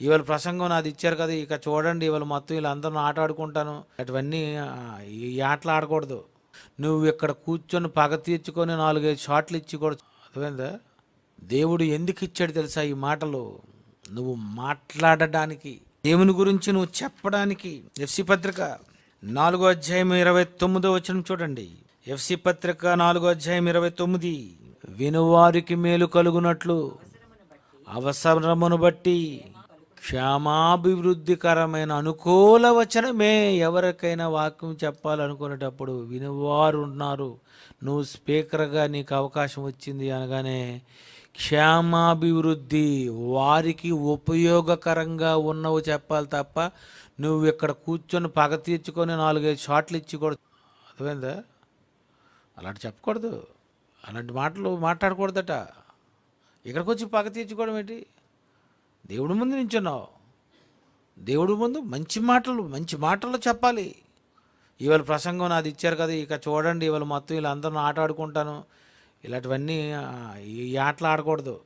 ఇవాళ ప్రసంగం నాది ఇచ్చారు కదా ఇక చూడండి ఇవాళ మొత్తం వీళ్ళందరూ ఆట ఆడుకుంటాను అటువన్నీ ఈ ఆటలు ఆడకూడదు. నువ్వు ఇక్కడ కూర్చొని పగ తీర్చుకొని నాలుగైదు షాట్లు ఇచ్చి కూడా అర్థమైందా? దేవుడు ఎందుకు ఇచ్చాడు తెలుసా ఈ మాటలు? నువ్వు మాట్లాడడానికి దేవుని గురించి నువ్వు చెప్పడానికి. ఎఫ్సి పత్రిక నాలుగో అధ్యాయం ఇరవై తొమ్మిదో వచ్చిన చూడండి. ఎఫ్సి పత్రిక నాలుగో అధ్యాయం ఇరవై తొమ్మిది. వినువారికి మేలు కలుగునట్లు అవసరమును బట్టి క్షేమాభివృద్ధికరమైన అనుకూల వచనమే ఎవరికైనా వాక్యం చెప్పాలనుకునేటప్పుడు వినివారు ఉన్నారు. నువ్వు స్పీకర్గా నీకు అవకాశం వచ్చింది అనగానే క్షేమాభివృద్ధి వారికి ఉపయోగకరంగా ఉన్నవి చెప్పాలి తప్ప నువ్వు ఇక్కడ కూర్చొని పగ తీర్చుకొని నాలుగైదు షాట్లు ఇచ్చి కూడా అర్థమైందా? అలాంటి చెప్పకూడదు. అలాంటి మాటలు మాట్లాడకూడదట. ఇక్కడికి వచ్చి పగ తీర్చుకోవడం ఏంటి? దేవుడి ముందు నించున్నావు. దేవుడి ముందు మంచి మాటలు మంచి మాటలు చెప్పాలి. ఇవాళ ప్రసంగం నాది ఇచ్చారు కదా ఇక చూడండి ఇవాళ మొత్తం వీళ్ళందరూ ఆట ఆడుకుంటాను. ఇలాంటివన్నీ ఈ ఆటలు ఆడకూడదు.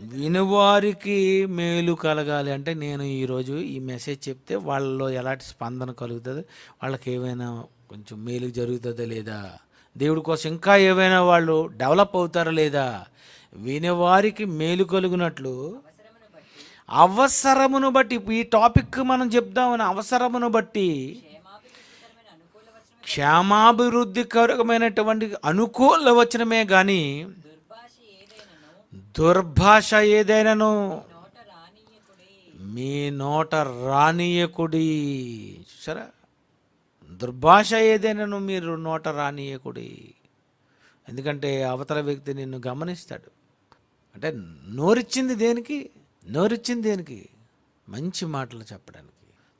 వినువారికి మేలు కలగాలి అంటే నేను ఈరోజు ఈ మెసేజ్ చెప్తే వాళ్ళలో ఎలాంటి స్పందన కలుగుతుంది? వాళ్ళకి ఏమైనా కొంచెం మేలు జరుగుతుందా లేదా? దేవుడి కోసం ఇంకా ఏమైనా వాళ్ళు డెవలప్ అవుతారా లేదా? వినేవారికి మేలు కలుగునట్లు అవసరమును బట్టి ఈ టాపిక్ మనం చెప్దామని అవసరమును బట్టి క్షేమాభివృద్ధికరమైనటువంటి అనుకూల వచనమే కానీ దుర్భాష ఏదైనాను మీ నోట రానియకుడి. చూసారా? దుర్భాష ఏదైనాను మీరు నోట రానియకుడి. ఎందుకంటే అవతల వ్యక్తి నిన్ను గమనిస్తాడు. అంటే నోరిచ్చింది దేనికి? నోరిచ్చింది దేనికి? మంచి మాటలు చెప్పడానికి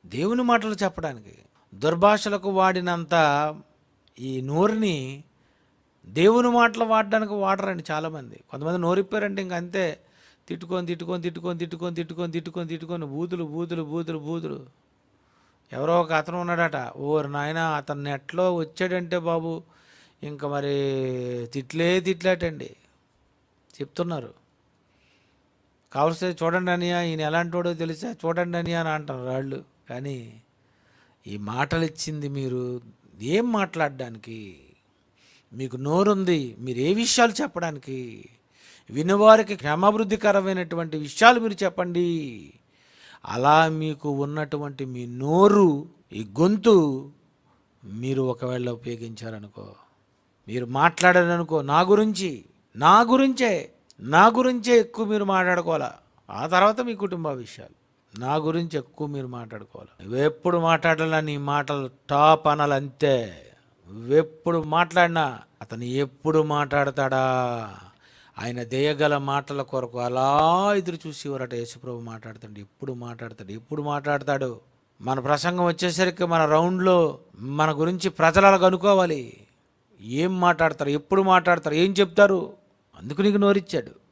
దేవుని మాటలు చెప్పడానికి. దుర్భాషలకు వాడినంత ఈ నోరుని దేవుని మాటలు వాడడానికి వాడరండి చాలామంది. కొంతమంది నోరిప్పారంటే ఇంక అంతే. తిట్టుకొని తిట్టుకొని తిట్టుకొని తిట్టుకొని తిట్టుకొని తిట్టుకొని తిట్టుకొని బూతులు బూతులు బూతులు బూతులు. ఎవరో ఒక అతను ఉన్నాడట. ఓరు నాయన అతను నెట్లో వచ్చాడంటే బాబు ఇంకా మరి తిట్లే తిట్లేటండి. చెప్తున్నారు. కావలసి చూడండి అనియా ఈయన ఎలాంటి వాడో తెలిసా చూడండి అనియా అని అంటారు వాళ్ళు కానీ ఈ మాటలు ఇచ్చింది మీరు ఏం మాట్లాడడానికి? మీకు నోరుంది మీరు ఏ విషయాలు చెప్పడానికి? వినవారికి క్షమాభివృద్ధికరమైనటువంటి విషయాలు మీరు చెప్పండి. అలా మీకు ఉన్నటువంటి మీ నోరు ఈ గొంతు మీరు ఒకవేళ ఉపయోగించారనుకో మీరు మాట్లాడారనుకో నా గురించి నా గురించే నా గురించే ఎక్కువ మీరు మాట్లాడుకోవాలా? ఆ తర్వాత మీ కుటుంబ విషయాలు. నా గురించి ఎక్కువ మీరు మాట్లాడుకోవాలి? నువ్వెప్పుడు మాట్లాడాలా నీ మాటలు టాప్ అనాలి అంతే నువ్వెప్పుడు మాట్లాడినా అతను ఎప్పుడు మాట్లాడతాడా? ఆయన దేయగల మాటల కొరకు అలా ఎదురు చూసేవారట యేసుప్రభు మాట్లాడతాడు? ఎప్పుడు మాట్లాడతాడు? ఎప్పుడు మాట్లాడతాడు? మన ప్రసంగం వచ్చేసరికి మన రౌండ్లో మన గురించి ప్రజలు అలా కనుక్కోవాలి ఏం మాట్లాడతారు? ఎప్పుడు మాట్లాడతారు? ఏం చెప్తారు? అందుకు నీకు నోరిచ్చాడు.